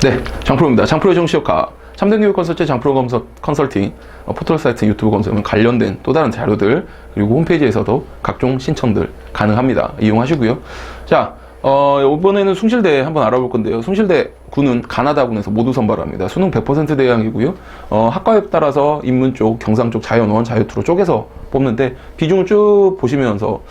네, 장프로입니다. 장프로 정시효과 참된 교육 컨설팅 장프로 검서, 컨설팅 어, 포털 사이트 유튜브 검색은 관련된 또 다른 자료들 그리고 홈페이지에서도 각종 신청들 가능합니다. 이용하시고요. 자, 어, 이번에는 숭실대 한번 알아볼 건데요. 숭실대 군은 가나다군에서 모두 선발합니다. 수능 100% 대항이고요. 어, 학과에 따라서 인문 쪽, 경상 쪽, 자연원, 자유투로 쪼개서 뽑는데 비중을 쭉 보시면서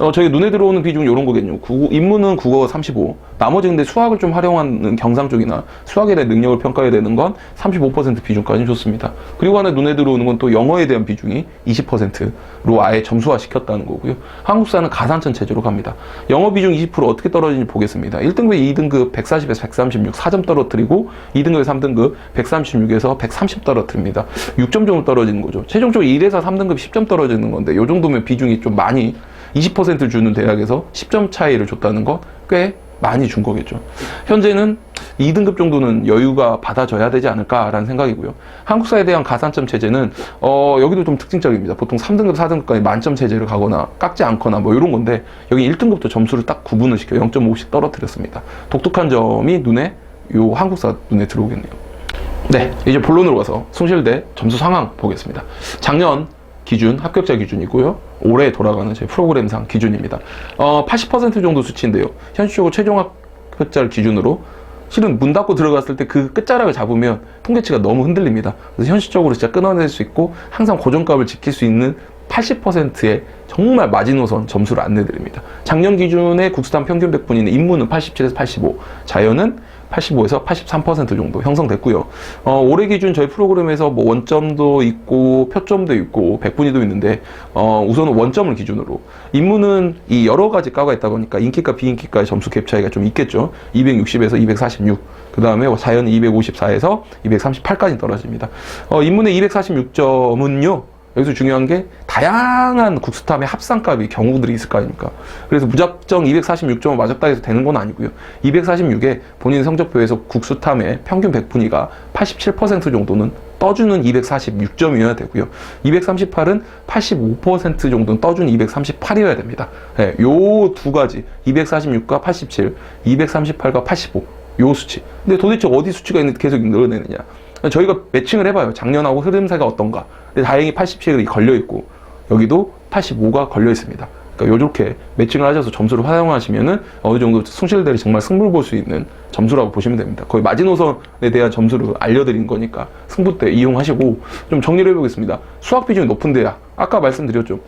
어, 저희 눈에 들어오는 비중은 이런 거겠죠. 구, 인문은 국어 35, 나머지 근데 수학을 좀 활용하는 경상 쪽이나 수학에 대한 능력을 평가해야 되는 건 35% 비중까지 좋습니다. 그리고 하나 눈에 들어오는 건 또 영어에 대한 비중이 20%로 아예 점수화 시켰다는 거고요. 한국사는 가산점 체제로 갑니다. 영어 비중 20% 어떻게 떨어지는지 보겠습니다. 1등급, 2등급 140에서 136 4점 떨어뜨리고 2등급, 3등급 136에서 130 떨어뜨립니다. 6점 정도 떨어지는 거죠. 최종적으로 1에서 3등급 10점 떨어지는 건데 이 정도면 비중이 좀 많이 20% 주는 대학에서 10점 차이를 줬다는 건 꽤 많이 준 거겠죠. 현재는 2등급 정도는 여유가 받아줘야 되지 않을까라는 생각이고요. 한국사에 대한 가산점 체제는 어, 여기도 좀 특징적입니다. 보통 3등급, 4등급까지 만점 체제를 가거나 깎지 않거나 뭐 이런 건데 여기 1등급도 점수를 딱 구분을 시켜 0.5씩 떨어뜨렸습니다. 독특한 점이 눈에 요 한국사 눈에 들어오겠네요. 네, 이제 본론으로 가서 숭실대 점수 상황 보겠습니다. 작년 기준 합격자 기준이고요. 올해 돌아가는 제 프로그램상 기준입니다. 어, 80% 정도 수치인데요. 현실적으로 최종 합격자를 기준으로 실은 문 닫고 들어갔을 때 그 끝자락을 잡으면 통계치가 너무 흔들립니다. 그래서 현실적으로 진짜 끊어낼 수 있고 항상 고정값을 지킬 수 있는 80%의 정말 마지노선 점수를 안내드립니다. 작년 기준의 국수단 평균 100분위는 인문은 87에서 85, 자연은 85에서 83% 정도 형성됐고요. 어, 올해 기준 저희 프로그램에서 뭐 원점도 있고 표점도 있고 100분위도 있는데 어, 우선은 원점을 기준으로 인문은 이 여러 가지 과가 있다 보니까 인기과 비인기과의 점수 갭 차이가 좀 있겠죠. 260에서 246. 그 다음에 자연은 254에서 238까지 떨어집니다. 어, 인문의 246점은요. 여기서 중요한 게 다양한 국수탐의 합산값이 경우들이 있을 거 아닙니까? 그래서 무작정 246점을 맞았다 해서 되는 건 아니고요. 246에 본인 성적표에서 국수탐의 평균 100분위가 87% 정도는 떠주는 246점이어야 되고요. 238은 85% 정도는 떠주는 238이어야 됩니다. 네, 요두 가지 246과 87, 238과 85. 요 수치. 근데 도대체 어디 수치가 있는데 계속 늘어내느냐? 저희가 매칭을 해봐요. 작년하고 흐름세가 어떤가. 근데 다행히 87이 걸려 있고 여기도 85가 걸려 있습니다. 그러니까 요렇게 매칭을 하셔서 점수를 활용하시면은 어느 정도 숭실들이 정말 승부를 볼 수 있는 점수라고 보시면 됩니다. 거의 마지노선에 대한 점수를 알려드린 거니까 승부 때 이용하시고 좀 정리를 해보겠습니다. 수학 비중이 높은 데야. 아까 말씀드렸죠.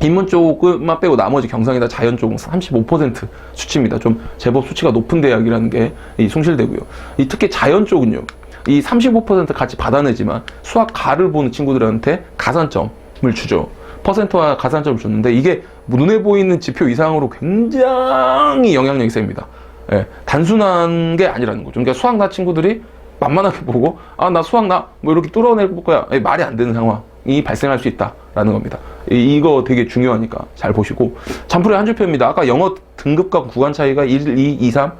인문 쪽만 빼고 나머지 경상이나 자연 쪽은 35% 수치입니다. 좀 제법 수치가 높은 대학이라는 게 이 숭실대고요. 이 특히 자연 쪽은요. 이 35% 같이 받아내지만 수학 가를 보는 친구들한테 가산점을 주죠. 퍼센트와 가산점을 줬는데 이게 눈에 보이는 지표 이상으로 굉장히 영향력이 셉니다. 예, 단순한 게 아니라는 거죠. 그러니까 수학 나 친구들이 만만하게 보고 아 나 수학 나 뭐 이렇게 뚫어낼 거야 예, 말이 안 되는 상황이 발생할 수 있다라는 겁니다. 이, 거 되게 중요하니까 잘 보시고 잠풀의 한 줄표입니다. 아까 영어 등급과 구간 차이가 1, 2, 2, 3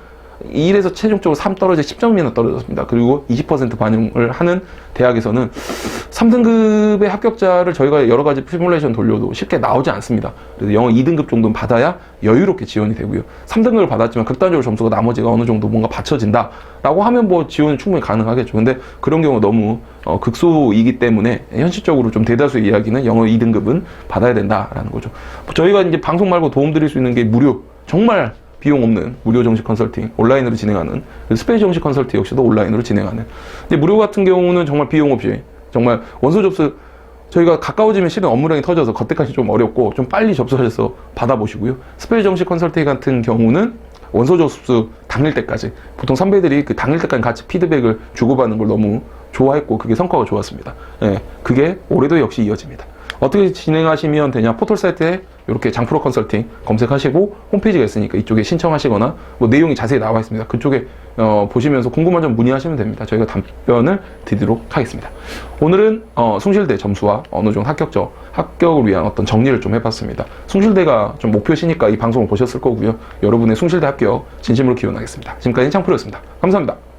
1에서 최종적으로 3 떨어져 10점이나 떨어졌습니다. 그리고 20% 반영을 하는 대학에서는 3등급의 합격자를 저희가 여러 가지 시뮬레이션 돌려도 쉽게 나오지 않습니다. 그래서 영어 2등급 정도는 받아야 여유롭게 지원이 되고요. 3등급을 받았지만 극단적으로 점수가 나머지가 어느 정도 뭔가 받쳐진다. 라고 하면 뭐 지원은 충분히 가능하겠죠. 근데 그런 경우가 너무 어, 극소이기 때문에 현실적으로 좀 대다수의 이야기는 영어 2등급은 받아야 된다라는 거죠. 저희가 이제 방송 말고 도움 드릴 수 있는 게 무료. 정말 비용 없는 무료 정식 컨설팅 온라인으로 진행하는 스페이스 정식 컨설팅 역시도 온라인으로 진행하는. 근데 무료 같은 경우는 정말 비용 없이 정말 원서 접수 저희가 가까워지면 실은 업무량이 터져서 그때까지 좀 어렵고 좀 빨리 접수하셔서 받아보시고요. 스페이스 정식 컨설팅 같은 경우는 원서 접수 당일 때까지 보통 선배들이 그 당일 때까지 같이 피드백을 주고받는 걸 너무 좋아했고 그게 성과가 좋았습니다. 예, 그게 올해도 역시 이어집니다 어떻게 진행하시면 되냐 포털 사이트에 이렇게 장프로 컨설팅 검색하시고 홈페이지가 있으니까 이쪽에 신청하시거나 뭐 내용이 자세히 나와 있습니다. 그쪽에 어, 보시면서 궁금한 점 문의하시면 됩니다. 저희가 답변을 드리도록 하겠습니다. 오늘은 어, 숭실대 점수와 어느 정도 합격적 합격을 위한 어떤 정리를 좀 해봤습니다. 숭실대가 좀 목표시니까 이 방송을 보셨을 거고요. 여러분의 숭실대 합격 진심으로 기원하겠습니다. 지금까지 창프로였습니다. 감사합니다.